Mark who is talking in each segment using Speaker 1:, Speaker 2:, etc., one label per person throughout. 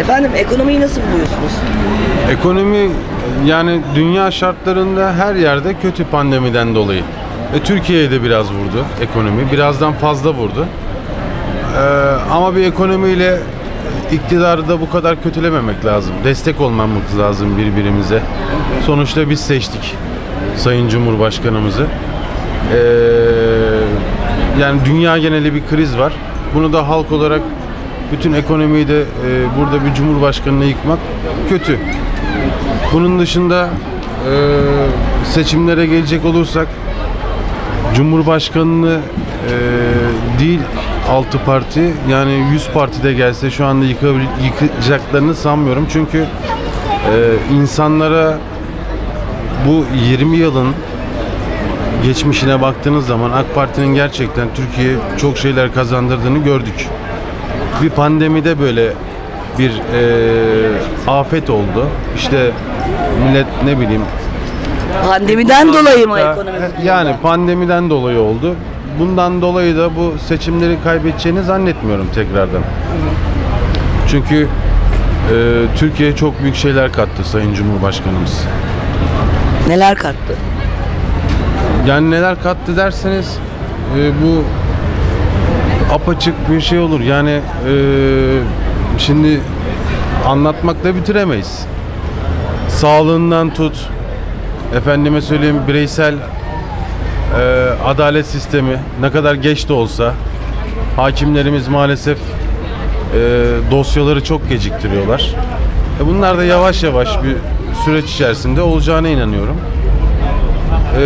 Speaker 1: Efendim ekonomiyi nasıl buluyorsunuz?
Speaker 2: Ekonomi yani dünya şartlarında her yerde kötü pandemiden dolayı. Ve Türkiye'ye de biraz vurdu ekonomi. Birazdan fazla vurdu. Ee, ama bir ekonomiyle iktidarı da bu kadar kötülememek lazım. Destek olmamız lazım birbirimize. Sonuçta biz seçtik Sayın Cumhurbaşkanımızı. Ee, yani dünya geneli bir kriz var. Bunu da halk olarak bütün ekonomiyi de e, burada bir cumhurbaşkanını yıkmak kötü. Bunun dışında e, seçimlere gelecek olursak Cumhurbaşkanını e, değil altı parti yani 100 parti de gelse şu anda yıkacaklarını sanmıyorum. Çünkü e, insanlara bu 20 yılın geçmişine baktığınız zaman AK Parti'nin gerçekten Türkiye'ye çok şeyler kazandırdığını gördük. Bir pandemide böyle bir e, afet oldu. İşte millet ne bileyim
Speaker 1: Pandemiden dolayı mı ekonomi?
Speaker 2: Yani pandemiden dolayı oldu. Bundan dolayı da bu seçimleri kaybedeceğini zannetmiyorum tekrardan. Çünkü e, Türkiye'ye çok büyük şeyler kattı Sayın Cumhurbaşkanımız.
Speaker 1: Neler kattı?
Speaker 2: Yani neler kattı derseniz e, bu apaçık bir şey olur. Yani e, şimdi anlatmakla bitiremeyiz. Sağlığından tut, efendime söyleyeyim bireysel e, adalet sistemi ne kadar geç de olsa hakimlerimiz maalesef e, dosyaları çok geciktiriyorlar. E, bunlar da yavaş yavaş bir süreç içerisinde olacağına inanıyorum. E,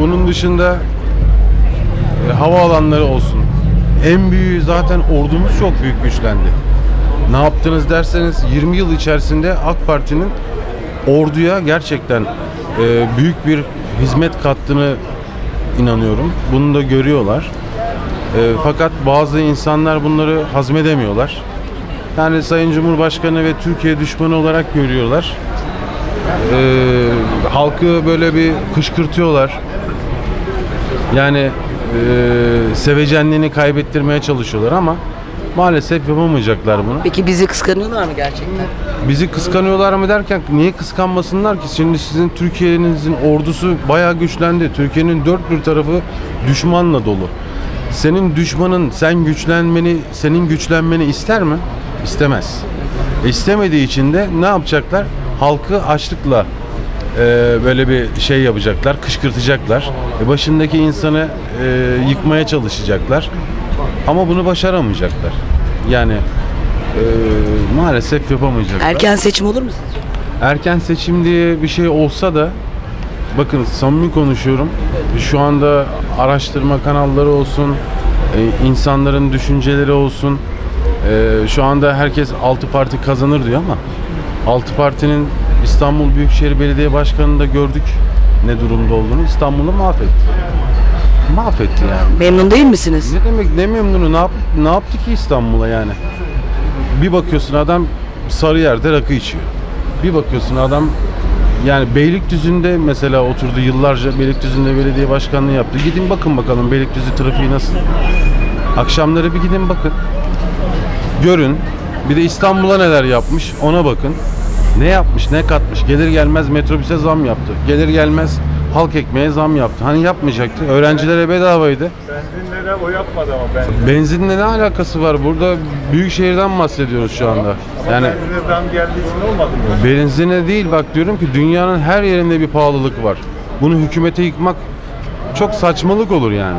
Speaker 2: bunun dışında e, havaalanları olsun. En büyüğü zaten ordumuz çok büyük güçlendi. Ne yaptınız derseniz 20 yıl içerisinde AK Parti'nin orduya gerçekten e, büyük bir hizmet kattığını inanıyorum. Bunu da görüyorlar. E, fakat bazı insanlar bunları hazmedemiyorlar. Yani Sayın Cumhurbaşkanı ve Türkiye düşmanı olarak görüyorlar. E, halkı böyle bir kışkırtıyorlar. Yani e, sevecenliğini kaybettirmeye çalışıyorlar ama maalesef yapamayacaklar bunu.
Speaker 1: Peki bizi kıskanıyorlar mı gerçekten?
Speaker 2: Bizi kıskanıyorlar mı derken niye kıskanmasınlar ki? Şimdi sizin Türkiye'nizin ordusu bayağı güçlendi. Türkiye'nin dört bir tarafı düşmanla dolu. Senin düşmanın sen güçlenmeni, senin güçlenmeni ister mi? İstemez. E, istemediği için de ne yapacaklar? Halkı açlıkla e, böyle bir şey yapacaklar, kışkırtacaklar. E, başındaki insanı e, yıkmaya çalışacaklar. Ama bunu başaramayacaklar. Yani e, maalesef yapamayacaklar.
Speaker 1: Erken seçim olur mu sizce?
Speaker 2: Erken seçim diye bir şey olsa da bakın samimi konuşuyorum. Şu anda araştırma kanalları olsun, e, insanların düşünceleri olsun. e, Şu anda herkes 6 parti kazanır diyor ama 6 partinin İstanbul Büyükşehir Belediye Başkanı'nı da gördük ne durumda olduğunu. İstanbul'u mahvetti. Mahvetti yani.
Speaker 1: Memnun değil misiniz?
Speaker 2: Ne demek ne memnunu ne, yap, ne yaptı ki İstanbul'a yani? Bir bakıyorsun adam Sarıyer'de rakı içiyor. Bir bakıyorsun adam yani Beylikdüzü'nde mesela oturdu yıllarca Beylikdüzü'nde belediye başkanlığı yaptı. Gidin bakın bakalım Beylikdüzü trafiği nasıl. Akşamları bir gidin bakın. Görün. Bir de İstanbul'a neler yapmış ona bakın. Ne yapmış, ne katmış. Gelir gelmez metrobüse zam yaptı. Gelir gelmez halk ekmeğe zam yaptı. Hani yapmayacaktı. Öğrencilere bedavaydı.
Speaker 3: Benzinlere o yapmadı ama benzin.
Speaker 2: Benzinle ne alakası var? Burada büyük şehirden bahsediyoruz şu anda. Yani
Speaker 3: Benzine zam geldiği için olmadı mı?
Speaker 2: benzine değil bak diyorum ki dünyanın her yerinde bir pahalılık var. Bunu hükümete yıkmak çok saçmalık olur yani.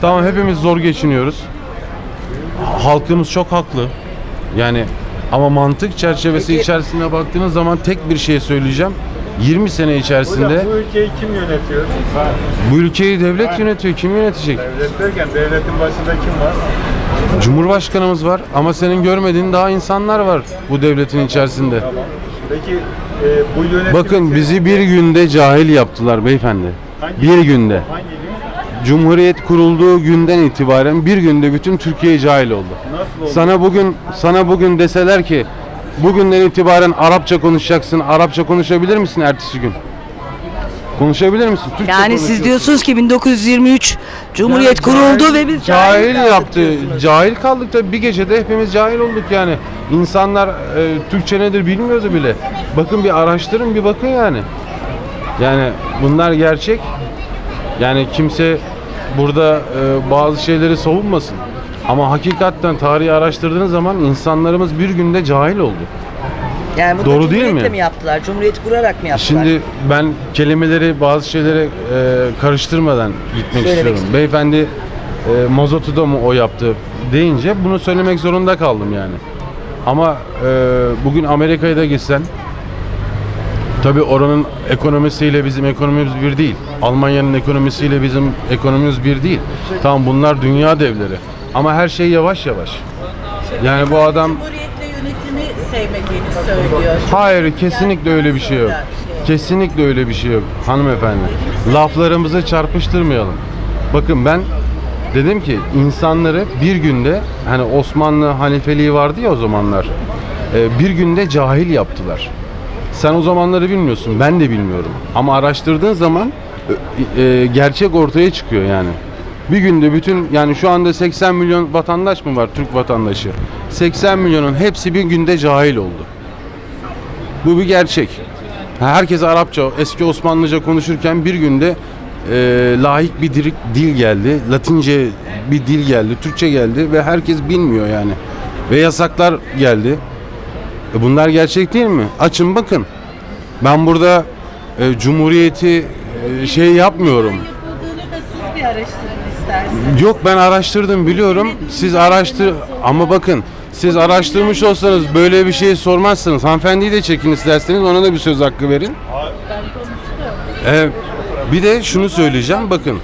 Speaker 2: Tamam hepimiz zor geçiniyoruz. Halkımız çok haklı. Yani ama mantık çerçevesi
Speaker 1: Peki-
Speaker 2: içerisine baktığınız zaman tek bir şey söyleyeceğim. 20 sene içerisinde
Speaker 3: Hocam bu ülkeyi kim yönetiyor?
Speaker 2: bu ülkeyi devlet yönetiyor. Kim yönetecek?
Speaker 3: Devlet derken devletin başında kim var?
Speaker 2: Cumhurbaşkanımız var ama senin görmediğin daha insanlar var bu devletin içerisinde.
Speaker 3: Tamam. Peki e, bu yönetim...
Speaker 2: Bakın bizi bir günde cahil yaptılar beyefendi.
Speaker 3: Hangi-
Speaker 2: Bir günde.
Speaker 3: Hangi gün?
Speaker 2: Cumhuriyet kurulduğu günden itibaren bir günde bütün Türkiye cahil oldu.
Speaker 3: Nasıl oldu?
Speaker 2: Sana bugün sana bugün deseler ki bugünden itibaren Arapça konuşacaksın. Arapça konuşabilir misin ertesi gün? Konuşabilir misin? Türkçe
Speaker 1: Yani siz
Speaker 2: konuşuyorsun.
Speaker 1: diyorsunuz ki 1923 Cumhuriyet
Speaker 2: Yani
Speaker 1: kuruldu
Speaker 2: cahil-
Speaker 1: ve biz
Speaker 2: cahil,
Speaker 1: kaldık
Speaker 2: yaptı.
Speaker 1: diyorsunuz.
Speaker 2: Cahil kaldık tabii bir gecede hepimiz cahil olduk yani. İnsanlar e, Türkçe nedir bilmiyordu bile. Bakın bir araştırın bir bakın yani. Yani bunlar gerçek. Yani kimse burada e, bazı şeyleri savunmasın. Ama hakikaten tarihi araştırdığınız zaman insanlarımız bir günde cahil oldu.
Speaker 1: Yani bunu
Speaker 2: Doğru değil
Speaker 1: Cumhuriyet'le
Speaker 2: mi?
Speaker 1: mi yaptılar? Cumhuriyet kurarak mı yaptılar?
Speaker 2: Şimdi ben kelimeleri bazı şeylere e, karıştırmadan gitmek
Speaker 1: Söylemek
Speaker 2: istiyorum.
Speaker 1: istiyorum.
Speaker 2: Beyefendi e, mazotu da mı o yaptı deyince bunu söylemek zorunda kaldım yani. Ama e, bugün Amerika'ya da gitsen tabi oranın ekonomisiyle bizim ekonomimiz bir değil. Almanya'nın ekonomisiyle bizim ekonomimiz bir değil. Tamam bunlar dünya devleri. Ama her şey yavaş yavaş. Yani bu adam
Speaker 4: Cumhuriyetle yönetimi sevmediğini söylüyor.
Speaker 2: Hayır kesinlikle öyle bir şey yok. Kesinlikle öyle bir şey yok hanımefendi. Laflarımızı çarpıştırmayalım. Bakın ben dedim ki insanları bir günde hani Osmanlı halifeliği vardı ya o zamanlar. e, Bir günde cahil yaptılar. Sen o zamanları bilmiyorsun. Ben de bilmiyorum. Ama araştırdığın zaman e, e, gerçek ortaya çıkıyor yani. Bir günde bütün yani şu anda 80 milyon vatandaş mı var Türk vatandaşı? 80 milyonun hepsi bir günde cahil oldu. Bu bir gerçek. Herkes Arapça, eski Osmanlıca konuşurken bir günde e, layık bir dil, dil geldi. Latince bir dil geldi, Türkçe geldi ve herkes bilmiyor yani. Ve yasaklar geldi. E bunlar gerçek değil mi? Açın bakın. Ben burada e, Cumhuriyeti e, şey yapmıyorum.
Speaker 4: Bir araştırın isterseniz.
Speaker 2: Yok ben araştırdım biliyorum. Siz araştır ama bakın siz araştırmış olsanız böyle bir şey sormazsınız. Hanımefendiyi de çekin isterseniz ona da bir söz hakkı verin. Ee, bir de şunu söyleyeceğim bakın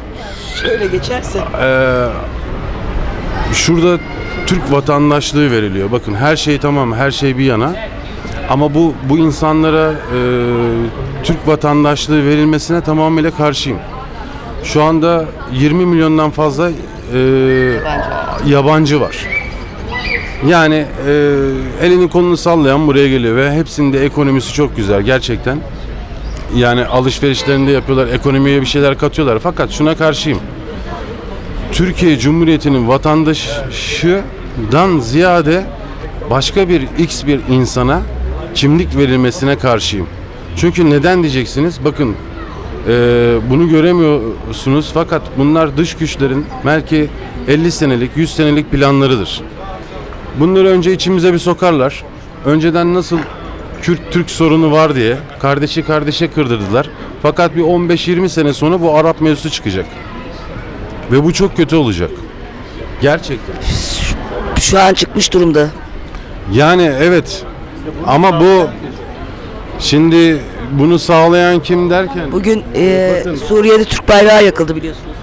Speaker 1: Şöyle geçerse.
Speaker 2: ee, şurada Türk vatandaşlığı veriliyor. Bakın her şey tamam her şey bir yana ama bu bu insanlara ee, Türk vatandaşlığı verilmesine tamamıyla karşıyım. Şu anda 20 milyondan fazla ee, yabancı var. Yani e, elini kolunu sallayan buraya geliyor ve hepsinde ekonomisi çok güzel gerçekten. Yani alışverişlerinde yapıyorlar, ekonomiye bir şeyler katıyorlar. Fakat şuna karşıyım. Türkiye Cumhuriyeti'nin vatandaşından ziyade başka bir X bir insana kimlik verilmesine karşıyım. Çünkü neden diyeceksiniz? Bakın e, bunu göremiyorsunuz fakat bunlar dış güçlerin belki 50 senelik, 100 senelik planlarıdır. Bunları önce içimize bir sokarlar. Önceden nasıl Kürt-Türk sorunu var diye kardeşi kardeşe kırdırdılar. Fakat bir 15-20 sene sonra bu Arap mevzusu çıkacak. Ve bu çok kötü olacak. Gerçekten.
Speaker 1: Şu an çıkmış durumda.
Speaker 2: Yani evet. Ama bu şimdi bunu sağlayan kim derken
Speaker 1: Bugün e,
Speaker 2: Bakın.
Speaker 1: Suriye'de Türk bayrağı yakıldı biliyorsunuz.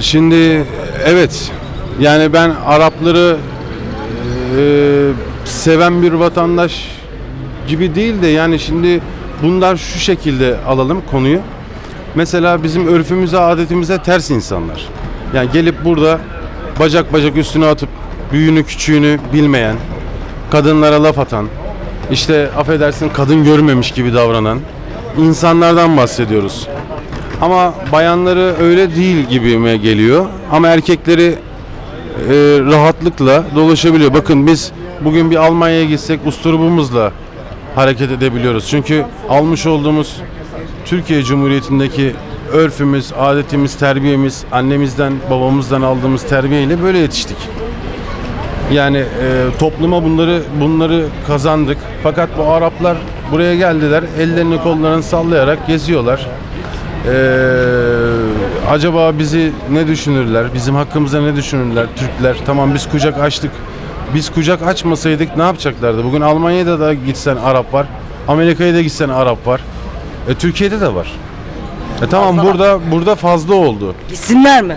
Speaker 2: Şimdi evet yani ben Arapları e, seven bir vatandaş gibi değil de yani şimdi bunlar şu şekilde alalım konuyu. Mesela bizim örfümüze, adetimize ters insanlar. Yani gelip burada bacak bacak üstüne atıp büyüğünü küçüğünü bilmeyen, kadınlara laf atan, işte affedersin kadın görmemiş gibi davranan insanlardan bahsediyoruz. Ama bayanları öyle değil gibime geliyor. Ama erkekleri e, rahatlıkla dolaşabiliyor. Bakın biz bugün bir Almanya'ya gitsek usturubumuzla hareket edebiliyoruz. Çünkü almış olduğumuz Türkiye Cumhuriyeti'ndeki örfümüz, adetimiz, terbiyemiz, annemizden, babamızdan aldığımız terbiyeyle böyle yetiştik. Yani e, topluma bunları bunları kazandık. Fakat bu Araplar buraya geldiler, ellerini kollarını sallayarak geziyorlar. Ee, acaba bizi ne düşünürler? Bizim hakkımızda ne düşünürler Türkler? Tamam biz kucak açtık. Biz kucak açmasaydık ne yapacaklardı? Bugün Almanya'da da gitsen Arap var. Amerika'ya da gitsen Arap var. E, Türkiye'de de var. E, tamam
Speaker 1: Fazla var.
Speaker 2: burada burada fazla oldu.
Speaker 1: Gitsinler mi?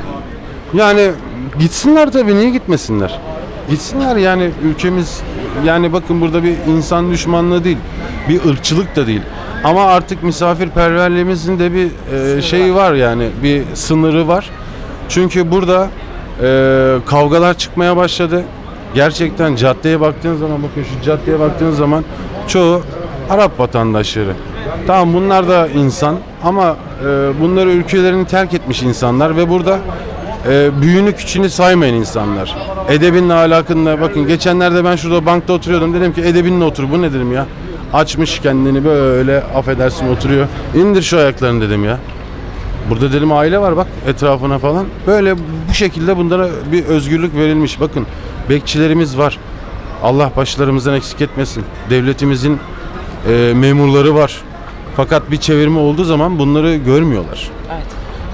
Speaker 2: Yani gitsinler tabii niye gitmesinler? Gitsinler yani ülkemiz yani bakın burada bir insan düşmanlığı değil. Bir ırkçılık da değil. Ama artık misafirperverliğimizin de bir e, şeyi var yani bir sınırı var. Çünkü burada e, kavgalar çıkmaya başladı. Gerçekten caddeye baktığın zaman bakın şu caddeye baktığın zaman çoğu Arap vatandaşları. Tamam bunlar da insan ama e, bunları ülkelerini terk etmiş insanlar ve burada e, büyüğünü küçüğünü saymayan insanlar. Edebinle alakınla bakın geçenlerde ben şurada bankta oturuyordum dedim ki edebinle otur bu ne dedim ya. Açmış kendini böyle affedersin oturuyor. İndir şu ayaklarını dedim ya. Burada dedim aile var bak etrafına falan. Böyle bu şekilde bunlara bir özgürlük verilmiş. Bakın bekçilerimiz var. Allah başlarımızdan eksik etmesin. Devletimizin e, memurları var. Fakat bir çevirme olduğu zaman bunları görmüyorlar.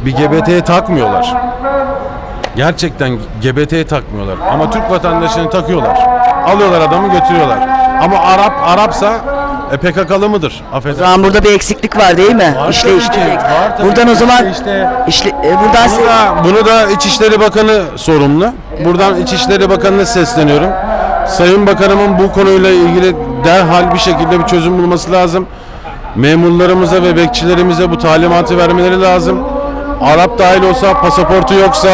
Speaker 2: Bir GBT'ye takmıyorlar. Gerçekten GBT'ye takmıyorlar. Ama Türk vatandaşını takıyorlar. Alıyorlar adamı götürüyorlar. Ama Arap Arapsa e, PKK'lı mıdır?
Speaker 1: O
Speaker 2: Affedersin.
Speaker 1: zaman burada bir eksiklik var değil mi?
Speaker 2: Var
Speaker 1: İşte
Speaker 2: tabii ki, var tabii
Speaker 1: Buradan
Speaker 2: ki.
Speaker 1: o zaman
Speaker 2: İşte-
Speaker 1: işle, e, buradan
Speaker 2: Bunu da, bunu da İçişleri Bakanı sorumlu. Buradan İçişleri Bakanı'na sesleniyorum. Sayın Bakanımın bu konuyla ilgili derhal bir şekilde bir çözüm bulması lazım. Memurlarımıza ve bekçilerimize bu talimatı vermeleri lazım. Arap dahil olsa, pasaportu yoksa,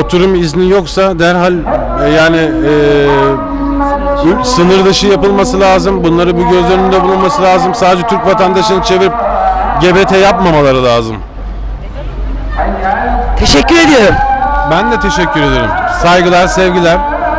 Speaker 2: oturum izni yoksa derhal e, yani e, sınır dışı yapılması lazım. Bunları bu göz önünde bulunması lazım. Sadece Türk vatandaşını çevirip GBT yapmamaları lazım.
Speaker 1: teşekkür ediyorum.
Speaker 2: Ben de teşekkür ederim. Saygılar, sevgiler.